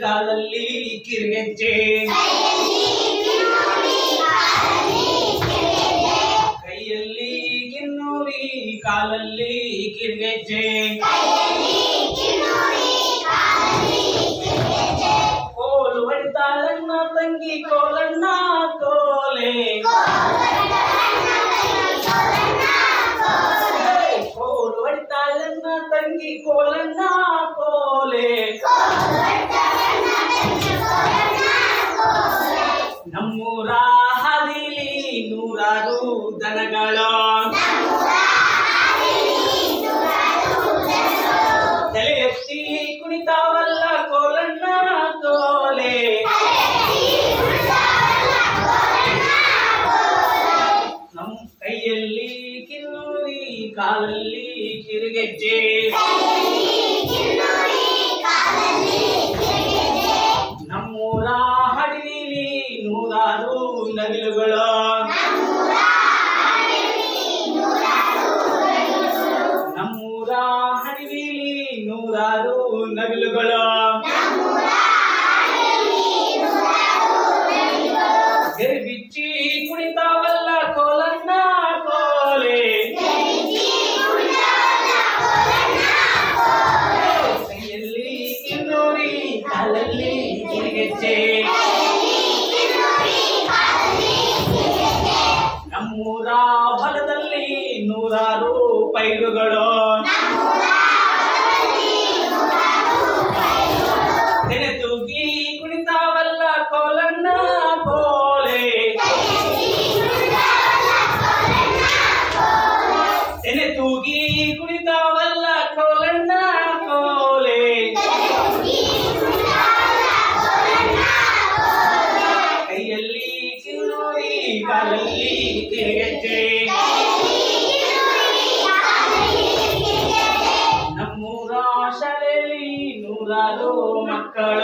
காதலி கிருகச்சே கையல்லி கிண்ணூரி காலல்லி கிருகச்சே கோல் வடித்தாளன்னா தங்கி கோலன்னா கோலே. ತಂಗಿ ಕೋಲಣ್ಣ ಕೋಲೆ. ನಮ್ಮೂರ ಹದಿಲಿ ನೂರಾರು ದನಗಳು ಕಾಲಲ್ಲಿ ಕಿರುಗೆಜ್ಜೆ ನಮ್ಮೂರ ಹಡಿಲಿ ನೂರಾರು ನವಿಲುಗಳು ಕಿರಿಗೆಜ್ಜೆ ನಮ್ಮೂರ ಹೊಲದಲ್ಲಿ ನೂರಾರು ಪೈರುಗಳು. ನಮ್ಮೂರ ಶಾಲೆಯಲ್ಲಿ ನೂರಾರು ಮಕ್ಕಳ